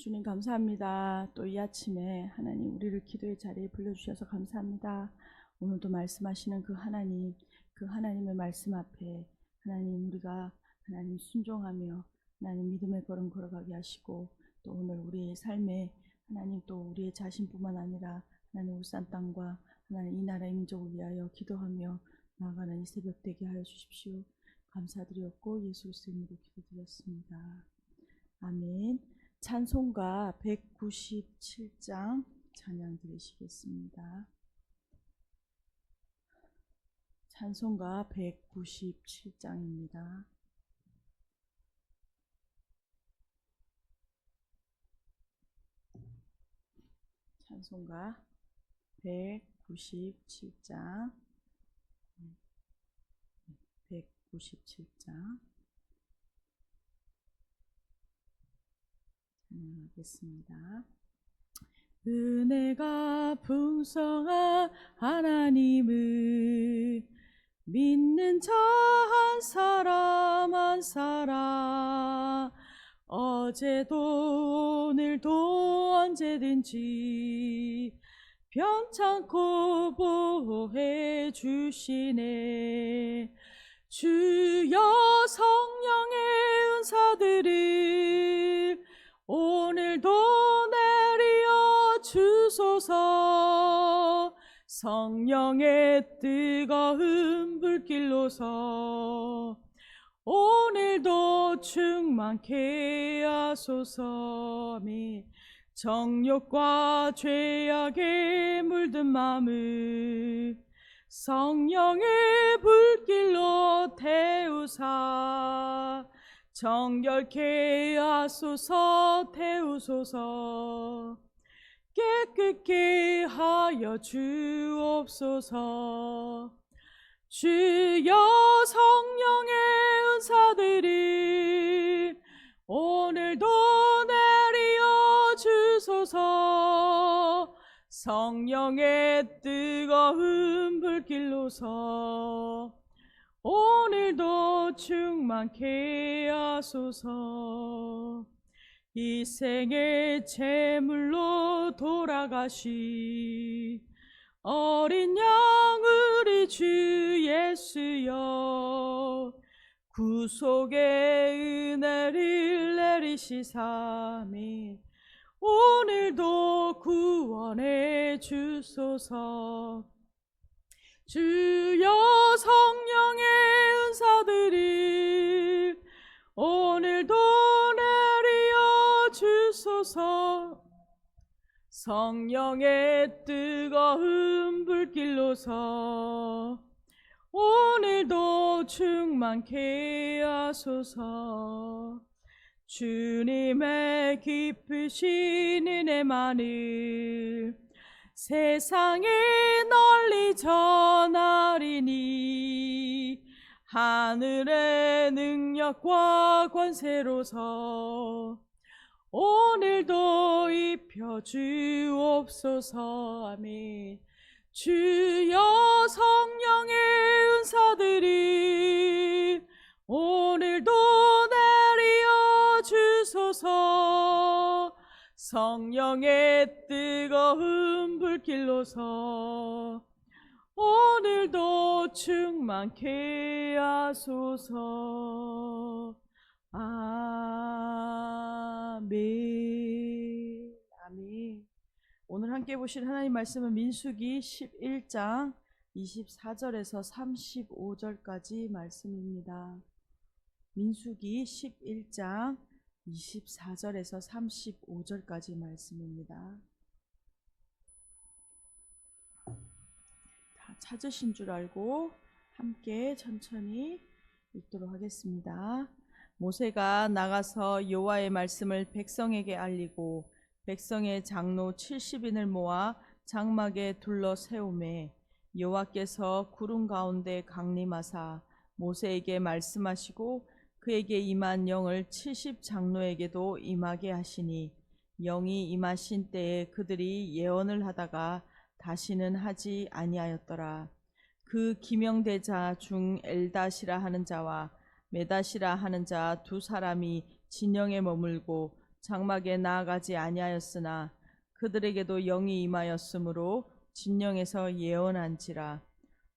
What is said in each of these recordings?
주님 감사합니다. 또 이 아침에 하나님 우리를 기도의 자리에 불러주셔서 감사합니다. 오늘도 말씀하시는 그 하나님, 그 하나님의 말씀 앞에 하나님 우리가 하나님 순종하며 하나님 믿음의 걸음 걸어가게 하시고 또 오늘 우리의 삶에 하나님 또 우리의 자신뿐만 아니라 하나님 울산 땅과 하나님 이 나라의 민족을 위하여 기도하며 나아가는 이 새벽 되게 하여 주십시오. 감사드렸고 예수 그리스도 이름으로 기도드렸습니다. 아멘. 찬송가 197장 찬양 드리시겠습니다. 찬송가 197장입니다. 찬송가 197장 197장 찬양 하겠습니다. 은혜가 풍성한 하나님을 믿는 자한 사람 한 사람 어제도 오늘도 언제든지 변찮고 보호해 주시네 주여 성령의 은사들을 오늘도 내리어 주소서. 성령의 뜨거운 불길로서. 오늘도 충만케 하소서. 아멘. 정욕과 죄악에 물든 마음을 성령의 불길로 태우사 정결케 하소서 태우소서. 깨끗게 하여 주옵소서. 주여 성령의 은사들이 오늘도 내리어 주소서. 성령의 뜨거운 불길로서 오늘도 충만케 하소서. 이 생의 제물로 돌아가시. 어린 양 우리 주 예수여. 구속의 은혜를 내리시사미 오늘도 구원해 주소서 주여 성령의 은사들이 오늘도 내리어 주소서. 성령의 뜨거운 불길로서 오늘도 충만케 하소서. 주님의 깊으신 은혜만을 세상에 널리 전하리니 하늘의 능력과 권세로서 오늘도 입혀 주옵소서. 아멘. 주여 성령의 은사들이 오늘도 내리어 주소서 성령의 뜨거운 불길로서 오늘도 충만케 하소서. 아멘. 아멘. 오늘 함께 보실 하나님 말씀은 민수기 11장 24절에서 35절까지 말씀입니다. 민수기 11장 24절에서 35절까지 말씀입니다. 다 찾으신 줄 알고 함께 천천히 읽도록 하겠습니다. 모세가 나가서 여호와의 말씀을 백성에게 알리고 백성의 장로 70인을 모아 장막에 둘러 세우매 여호와께서 구름 가운데 강림하사 모세에게 말씀하시고 그에게 임한 영을 70 장로에게도 임하게 하시니 영이 임하신 때에 그들이 예언을 하다가 다시는 하지 아니하였더라. 그 기명대자 중 엘다시라 하는 자와 메다시라 하는 자 두 사람이 진영에 머물고 장막에 나아가지 아니하였으나 그들에게도 영이 임하였으므로 진영에서 예언한지라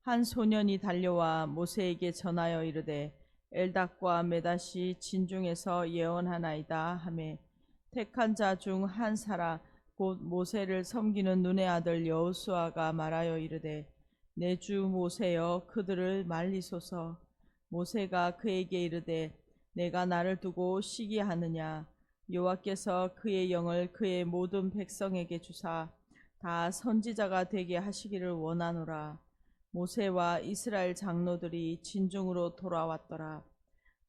한 소년이 달려와 모세에게 전하여 이르되 엘닥과 메다시 진중에서 예언하나이다 하매 택한 자 중 한 사라 곧 모세를 섬기는 눈의 아들 여호수아가 말하여 이르되 내 주 모세여 그들을 말리소서. 모세가 그에게 이르되 내가 나를 두고 시기하느냐? 여호와께서 그의 영을 그의 모든 백성에게 주사 다 선지자가 되게 하시기를 원하노라 모세와 이스라엘 장로들이 진중으로 돌아왔더라.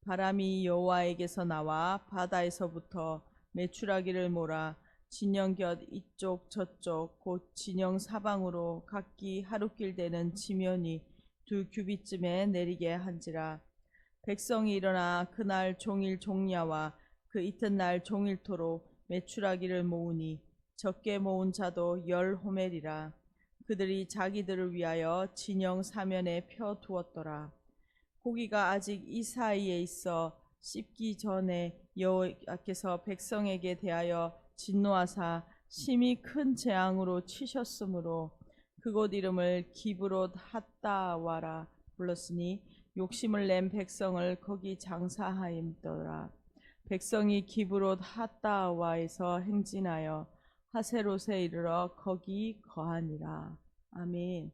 바람이 여호와에게서 나와 바다에서부터 메추라기를 몰아 진영 곁 이쪽 저쪽 곧 진영 사방으로 각기 하루길 되는 지면이 두 규빗쯤에 내리게 한지라. 백성이 일어나 그날 종일 종야와 그 이튿날 종일토록 메추라기를 모으니 적게 모은 자도 열 호멜이라 그들이 자기들을 위하여 진영 사면에 펴 두었더라. 고기가 아직 이 사이에 있어 씹기 전에 여호와께서 백성에게 대하여 진노하사 심히 큰 재앙으로 치셨으므로 그곳 이름을 기브롯 핫다와라 불렀으니 욕심을 낸 백성을 거기 장사하임더라. 백성이 기브롯 핫다와에서 행진하여 하세롯에 이르러 거기 거하니라 아멘.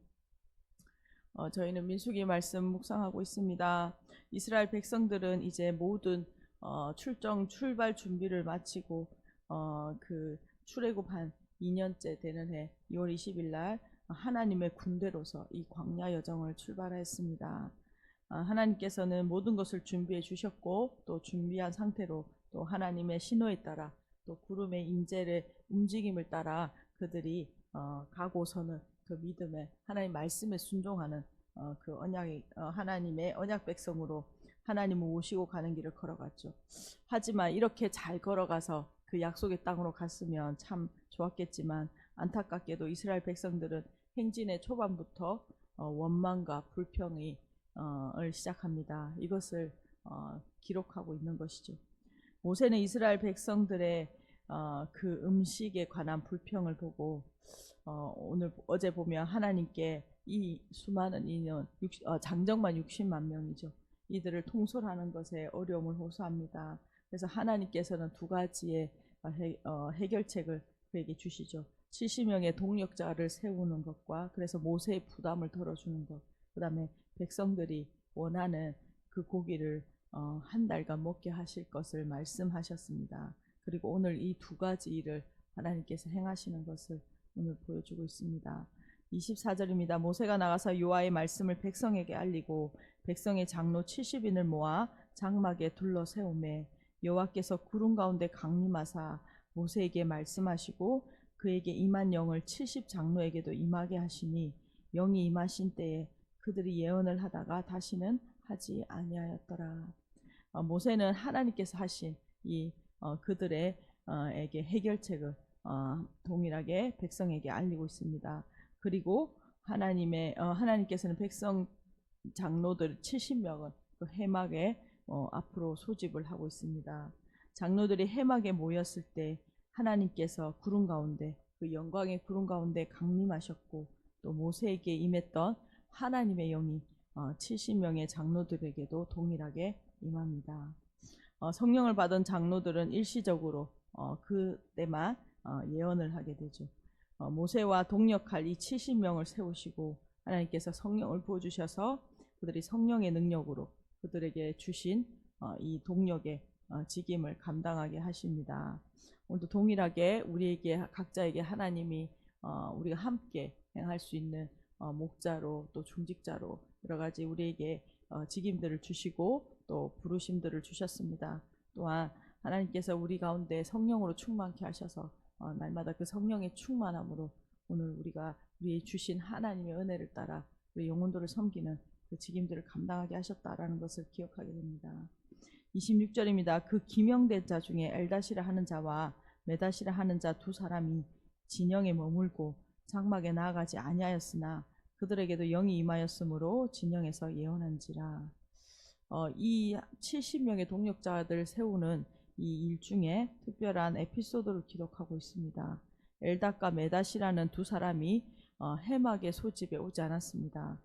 어, 저희는 민수기 말씀 묵상하고 있습니다. 이스라엘 백성들은 이제 모든 어, 출정 출발 준비를 마치고 어, 그 출애굽한 2년째 되는 해 2월 20일 날 하나님의 군대로서 이 광야 여정을 출발했습니다. 아, 하나님께서는 모든 것을 준비해 주셨고 또 준비한 상태로 또 하나님의 신호에 따라 또 구름의 임재를 움직임을 따라 그들이 어, 가고서는 그 믿음에 하나님 말씀에 순종하는 어, 그 언약의 어, 하나님의 언약 백성으로 하나님을 모시고 가는 길을 걸어갔죠. 하지만 이렇게 잘 걸어가서 그 약속의 땅으로 갔으면 참 좋았겠지만 안타깝게도 이스라엘 백성들은 행진의 초반부터 어, 원망과 불평이 어, 을 시작합니다. 이것을 어, 기록하고 있는 것이죠. 모세는 이스라엘 백성들의 어, 그 음식에 관한 불평을 보고 어, 오늘 어제 보면 하나님께 이 수많은 인원 육- 어, 장정만 60만 명이죠. 이들을 통솔하는 것에 어려움을 호소합니다. 그래서 하나님께서는 두 가지의 어, 해, 어, 해결책을 그에게 주시죠. 70명의 동력자를 세우는 것과 그래서 모세의 부담을 덜어주는 것. 그 다음에 백성들이 원하는 그 고기를 어, 한 달간 먹게 하실 것을 말씀하셨습니다. 그리고 오늘 이 두 가지 일을 하나님께서 행하시는 것을 오늘 보여주고 있습니다. 24절입니다. 모세가 나가서 요하의 말씀을 백성에게 알리고 백성의 장로 70인을 모아 장막에 둘러 세우매 여호와께서 구름 가운데 강림하사 모세에게 말씀하시고 그에게 임한 영을 70 장로에게도 임하게 하시니 영이 임하신 때에 그들이 예언을 하다가 다시는 하지 아니하였더라. 어, 모세는 하나님께서 하신 이 어, 그들의 어, 에게 해결책을 어, 동일하게 백성에게 알리고 있습니다. 그리고 하나님의 어, 하나님께서는 백성 장로들 70명은 그 해막에 어, 앞으로 소집을 하고 있습니다. 장로들이 해막에 모였을 때 하나님께서 구름 가운데 그 영광의 구름 가운데 강림하셨고 또 모세에게 임했던 하나님의 영이 어, 70명의 장로들에게도 동일하게 임합니다. 어, 성령을 받은 장로들은 일시적으로 어, 그때만 어, 예언을 하게 되죠. 어, 모세와 동역할 이 70명을 세우시고 하나님께서 성령을 부어주셔서 그들이 성령의 능력으로 그들에게 주신 어, 이 동력의 어, 직임을 감당하게 하십니다. 오늘도 동일하게 우리에게 각자에게 하나님이 어, 우리가 함께 행할 수 있는 어, 목자로 또 중직자로 여러 가지 우리에게 어, 직임들을 주시고 또 부르심들을 주셨습니다. 또한 하나님께서 우리 가운데 성령으로 충만케 하셔서 어, 날마다 그 성령의 충만함으로 오늘 우리가 우리 주신 하나님의 은혜를 따라 우리 영혼들을 섬기는 그 직임들을 감당하게 하셨다라는 것을 기억하게 됩니다. 26절입니다. 그 기명된 자 중에 엘다시라 하는 자와 메다시라 하는 자 두 사람이 진영에 머물고 장막에 나아가지 아니하였으나 그들에게도 영이 임하였으므로 진영에서 예언한지라. 어, 이 70명의 동력자들 세우는 이 일 중에 특별한 에피소드를 기록하고 있습니다. 엘닷과 메닷이라는 두 사람이 어, 해막의 소집에 오지 않았습니다.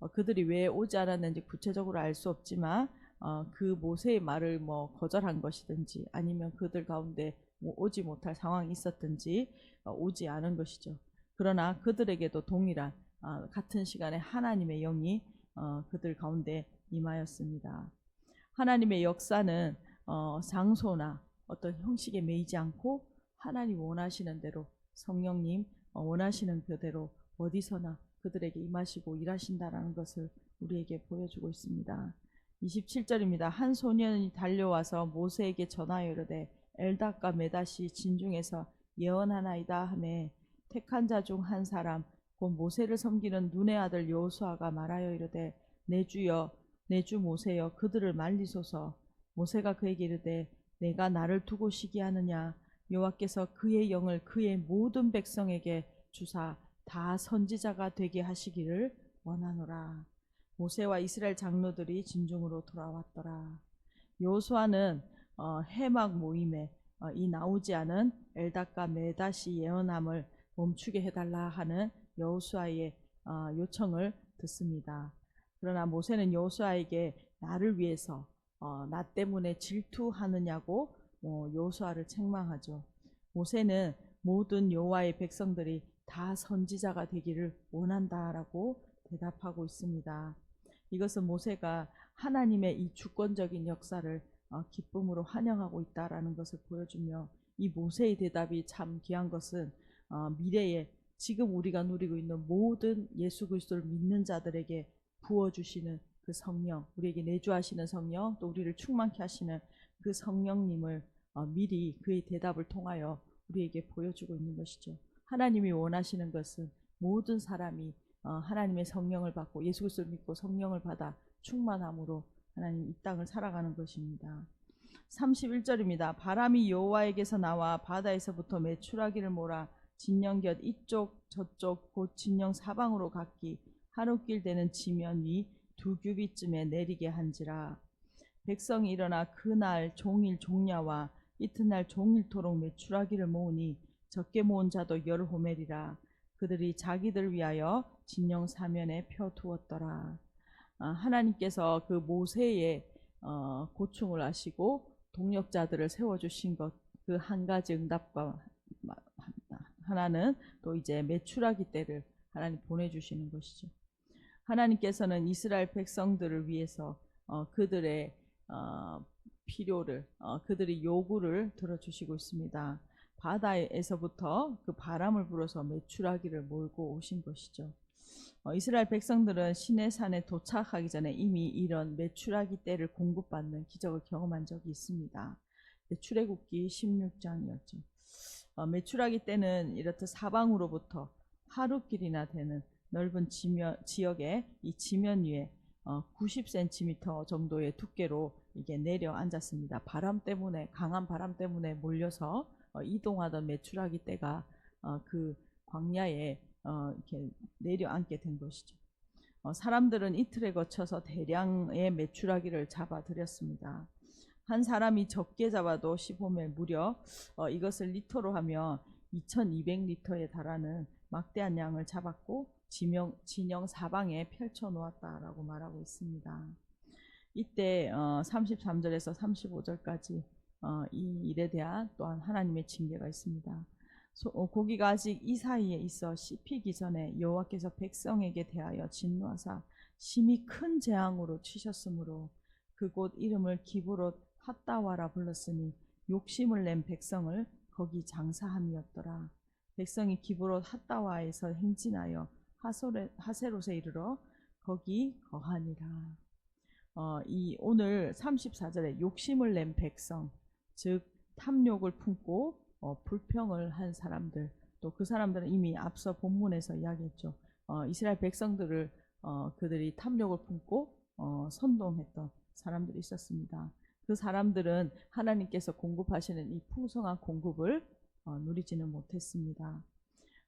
어, 그들이 왜 오지 않았는지 구체적으로 알 수 없지만 어, 그 모세의 말을 뭐 거절한 것이든지 아니면 그들 가운데 뭐 오지 못할 상황이 있었든지 어, 오지 않은 것이죠. 그러나 그들에게도 동일한 어, 같은 시간에 하나님의 영이 어, 그들 가운데 임하였습니다. 하나님의 역사는 어, 장소나 어떤 형식에 매이지 않고 하나님 원하시는 대로 성령님 어, 원하시는 그대로 어디서나 그들에게 임하시고 일하신다라는 것을 우리에게 보여주고 있습니다. 27절입니다. 한 소년이 달려와서 모세에게 전하여 이르되 엘닷과 메닷이 진중에서 예언하나이다 하매 택한 자 중 한 사람 곧 모세를 섬기는 눈의 아들 여호수아가 말하여 이르되 내 주여 내 주 모세여 그들을 말리소서. 모세가 그에게 이르되 내가 나를 두고 시기하느냐? 여호와께서 그의 영을 그의 모든 백성에게 주사 다 선지자가 되게 하시기를 원하노라. 모세와 이스라엘 장로들이 진중으로 돌아왔더라. 여호수아는 어, 해막 모임에 어, 이 나오지 않은 엘닷과 메닷이 예언함을 멈추게 해달라 하는 여호수아의 어, 요청을 듣습니다. 그러나 모세는 여호수아에게 나를 위해서 어, 나 때문에 질투하느냐고 어, 여호수아를 책망하죠. 모세는 모든 여호와의 백성들이 다 선지자가 되기를 원한다라고 대답하고 있습니다. 이것은 모세가 하나님의 이 주권적인 역사를 어, 기쁨으로 환영하고 있다라는 것을 보여주며 이 모세의 대답이 참 귀한 것은 어, 미래에 지금 우리가 누리고 있는 모든 예수 그리스도를 믿는 자들에게 부어 주시는 그 성령, 우리에게 내주하시는 성령, 또 우리를 충만케 하시는 그 성령님을 어, 미리 그의 대답을 통하여 우리에게 보여주고 있는 것이죠. 하나님이 원하시는 것은 모든 사람이 어, 하나님의 성령을 받고 예수 그리스도를 믿고 성령을 받아 충만함으로 하나님 이 땅을 살아가는 것입니다. 31절입니다. 바람이 여호와에게서 나와 바다에서부터 메추라기를 몰아 진영 곁 이쪽 저쪽 곧 진영 사방으로 갔기 하루길 되는 지면 위 두 규빗쯤에 내리게 한지라. 백성이 일어나 그날 종일 종야와 이튿날 종일토록 메추라기를 모으니 적게 모은 자도 열 호멜이라. 그들이 자기들 위하여 진영 사면에 펴두었더라. 아, 하나님께서 그 모세의 어, 고충을 아시고 동력자들을 세워주신 것 그 한 가지 응답과 마- 하나는 또 이제 메추라기 때를 하나님 보내주시는 것이죠. 하나님께서는 이스라엘 백성들을 위해서 어, 그들의 어, 필요를 어, 그들의 요구를 들어주시고 있습니다. 바다에서부터 그 바람을 불어서 메추라기를 몰고 오신 것이죠. 어, 이스라엘 백성들은 시내산에 도착하기 전에 이미 이런 메추라기 떼를 공급받는 기적을 경험한 적이 있습니다. 네, 출애굽기 16장이었죠. 어, 메추라기 떼는 이렇듯 사방으로부터 하루 길이나 되는 넓은 지면, 지역에 이 지면 위에 어, 90cm 정도의 두께로 이게 내려 앉았습니다. 바람 때문에 강한 바람 때문에 몰려서 어, 이동하던 메추라기 떼가 어, 그 광야에 어, 이렇게 내려앉게 된 것이죠. 어, 사람들은 이틀에 거쳐서 대량의 메추라기를 잡아들였습니다. 한 사람이 적게 잡아도 15매 무려 어, 이것을 리터로 하면 2200리터에 달하는 막대한 양을 잡았고 지명, 진영 사방에 펼쳐 놓았다라고 말하고 있습니다. 이때 어, 33절에서 35절까지 어, 이 일에 대한 또한 하나님의 징계가 있습니다. 소- 어, 고기가 아직 이 사이에 있어 씹히기 전에 여호와께서 백성에게 대하여 진노하사 심히 큰 재앙으로 치셨으므로 그곳 이름을 기브롯 핫다와라 불렀으니 욕심을 낸 백성을 거기 장사함이었더라. 백성이 기브롯 핫다와에서 행진하여 하소레, 하세롯에 이르러 거기 거하니라. 어, 이 오늘 34절에 욕심을 낸 백성, 즉 탐욕을 품고 어, 불평을 한 사람들, 또 그 사람들은 이미 앞서 본문에서 이야기했죠. 어, 이스라엘 백성들을 어, 그들이 탐욕을 품고 어, 선동했던 사람들이 있었습니다. 그 사람들은 하나님께서 공급하시는 이 풍성한 공급을 어, 누리지는 못했습니다.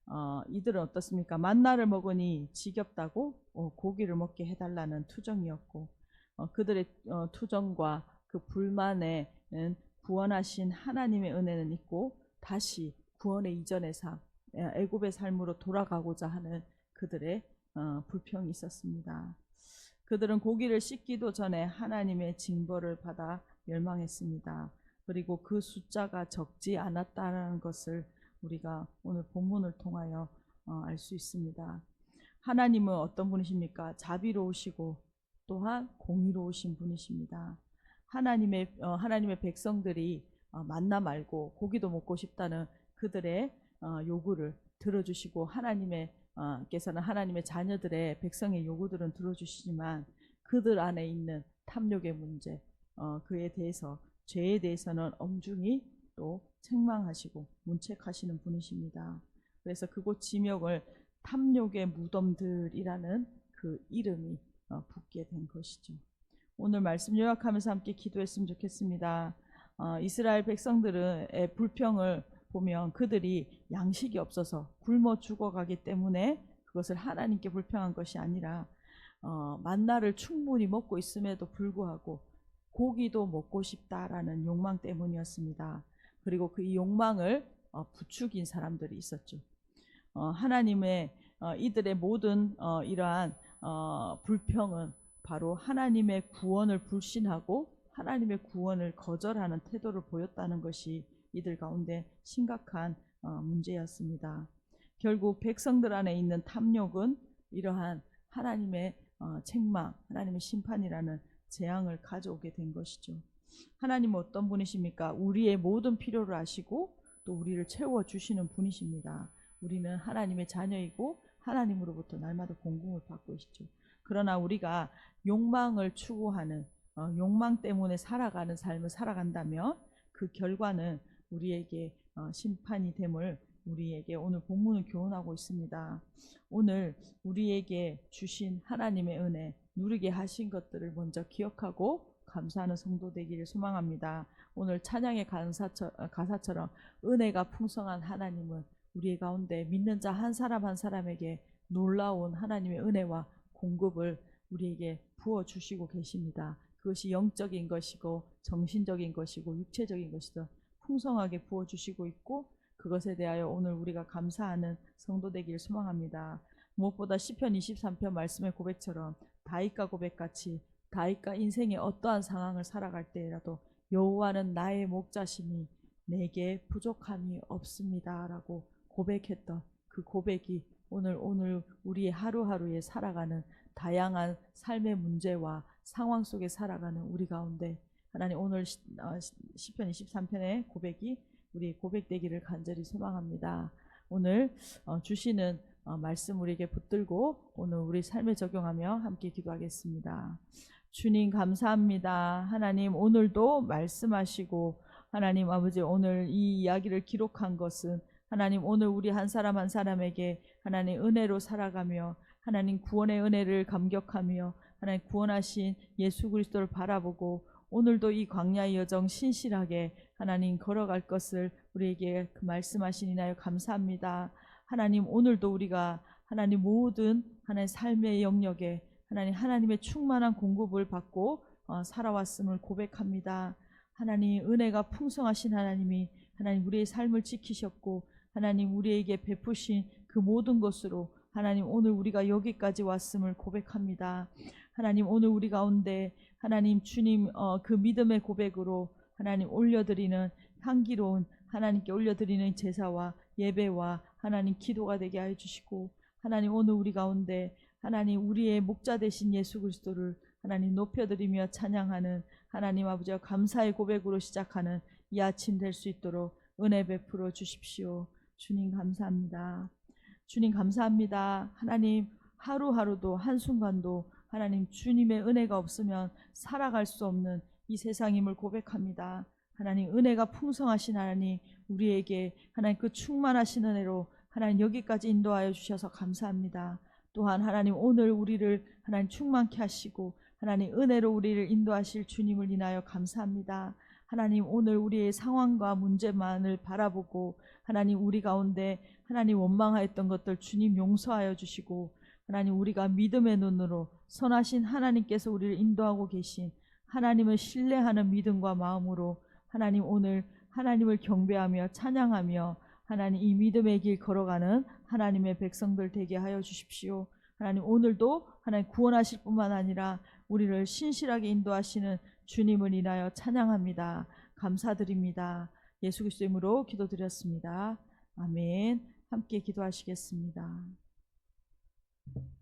어, 이들은 어떻습니까? 만나를 먹으니 지겹다고 어, 고기를 먹게 해달라는 투정이었고 어, 그들의 어, 투정과 그 불만에는 구원하신 하나님의 은혜는 있고 다시 구원의 이전의 삶, 에, 애굽의 삶으로 돌아가고자 하는 그들의 어, 불평이 있었습니다. 그들은 고기를 씻기도 전에 하나님의 징벌을 받아 멸망했습니다. 그리고 그 숫자가 적지 않았다는 것을 우리가 오늘 본문을 통하여 어, 알수 있습니다. 하나님은 어떤 분이십니까? 자비로우시고 또한 공의로우신 분이십니다. 하나님의 어, 하나님의 백성들이 어, 만나 말고 고기도 먹고 싶다는 그들의 어, 요구를 들어주시고 하나님의 어, 께서는 하나님의 자녀들의 백성의 요구들은 들어주시지만 그들 안에 있는 탐욕의 문제 어, 그에 대해서 죄에 대해서는 엄중히 또 책망하시고 문책하시는 분이십니다. 그래서 그곳 지명을 탐욕의 무덤들이라는 그 이름이 어, 붙게 된 것이죠. 오늘 말씀 요약하면서 함께 기도했으면 좋겠습니다. 어, 이스라엘 백성들의 불평을 보면 그들이 양식이 없어서 굶어 죽어가기 때문에 그것을 하나님께 불평한 것이 아니라 어, 만나를 충분히 먹고 있음에도 불구하고 고기도 먹고 싶다라는 욕망 때문이었습니다. 그리고 그 욕망을 어, 부추긴 사람들이 있었죠. 어, 하나님의 어, 이들의 모든 어, 이러한 어, 불평은 바로 하나님의 구원을 불신하고 하나님의 구원을 거절하는 태도를 보였다는 것이 이들 가운데 심각한 어, 문제였습니다. 결국 백성들 안에 있는 탐욕은 이러한 하나님의 어, 책망, 하나님의 심판이라는 재앙을 가져오게 된 것이죠. 하나님은 어떤 분이십니까? 우리의 모든 필요를 아시고 또 우리를 채워 주시는 분이십니다. 우리는 하나님의 자녀이고 하나님으로부터 날마다 공공을 받고 있죠. 그러나 우리가 욕망을 추구하는 어, 욕망 때문에 살아가는 삶을 살아간다면 그 결과는 우리에게 어, 심판이 됨을 우리에게 오늘 본문을 교훈하고 있습니다. 오늘 우리에게 주신 하나님의 은혜, 누리게 하신 것들을 먼저 기억하고 감사하는 성도 되기를 소망합니다. 오늘 찬양의 가사처, 가사처럼 은혜가 풍성한 하나님은 우리 가운데 믿는 자 한 사람 한 사람에게 놀라운 하나님의 은혜와 공급을 우리에게 부어 주시고 계십니다. 그것이 영적인 것이고 정신적인 것이고 육체적인 것이든 풍성하게 부어 주시고 있고 그것에 대하여 오늘 우리가 감사하는 성도 되기를 소망합니다. 무엇보다 시편 23편 말씀의 고백처럼 다윗과 고백같이 다윗과 인생의 어떠한 상황을 살아갈 때라도 여호와는 나의 목자심이 내게 부족함이 없습니다라고 고백했던 그 고백이 오늘 오늘 우리의 하루하루에 살아가는 다양한 삶의 문제와 상황 속에 살아가는 우리 가운데 하나님 오늘 시- 어, 시- 시편 23편의 고백이 우리 고백되기를 간절히 소망합니다. 오늘 어, 주시는 어, 말씀 우리에게 붙들고 오늘 우리 삶에 적용하며 함께 기도하겠습니다. 주님 감사합니다. 하나님 오늘도 말씀하시고 하나님 아버지 오늘 이 이야기를 기록한 것은 하나님 오늘 우리 한 사람 한 사람에게 하나님 은혜로 살아가며 하나님 구원의 은혜를 감격하며 하나님 구원하신 예수 그리스도를 바라보고 오늘도 이 광야의 여정 신실하게 하나님 걸어갈 것을 우리에게 그 말씀하신 이나요 감사합니다. 하나님 오늘도 우리가 하나님 모든 하나님 삶의 영역에 하나님 하나님의 충만한 공급을 받고 어, 살아왔음을 고백합니다. 하나님 은혜가 풍성하신 하나님이 하나님 우리의 삶을 지키셨고 하나님 우리에게 베푸신 그 모든 것으로 하나님 오늘 우리가 여기까지 왔음을 고백합니다. 하나님 오늘 우리 가운데 하나님 주님 어, 그 믿음의 고백으로 하나님 올려드리는 향기로운 하나님께 올려드리는 제사와 예배와 하나님 기도가 되게 하여 주시고 하나님 오늘 우리 가운데 하나님 우리의 목자 되신 예수 그리스도를 하나님 높여드리며 찬양하는 하나님 아버지와 감사의 고백으로 시작하는 이 아침 될 수 있도록 은혜 베풀어 주십시오. 주님 감사합니다. 주님 감사합니다. 하나님 하루하루도 한순간도 하나님 주님의 은혜가 없으면 살아갈 수 없는 이 세상임을 고백합니다. 하나님 은혜가 풍성하신 하나님 우리에게 하나님 그 충만하신 은혜로 하나님 여기까지 인도하여 주셔서 감사합니다. 또한 하나님 오늘 우리를 하나님 충만케 하시고 하나님 은혜로 우리를 인도하실 주님을 인하여 감사합니다. 하나님 오늘 우리의 상황과 문제만을 바라보고 하나님 우리 가운데 하나님 원망하였던 것들 주님 용서하여 주시고 하나님 우리가 믿음의 눈으로 선하신 하나님께서 우리를 인도하고 계신 하나님을 신뢰하는 믿음과 마음으로 하나님 오늘 하나님을 경배하며 찬양하며 하나님 이 믿음의 길 걸어가는 하나님의 백성들 되게 하여 주십시오. 하나님 오늘도 하나님 구원하실 뿐만 아니라 우리를 신실하게 인도하시는 주님을 인하여 찬양합니다. 감사드립니다. 예수 그리스도 이름으로 기도드렸습니다. 아멘. 함께 기도하시겠습니다. Thank you.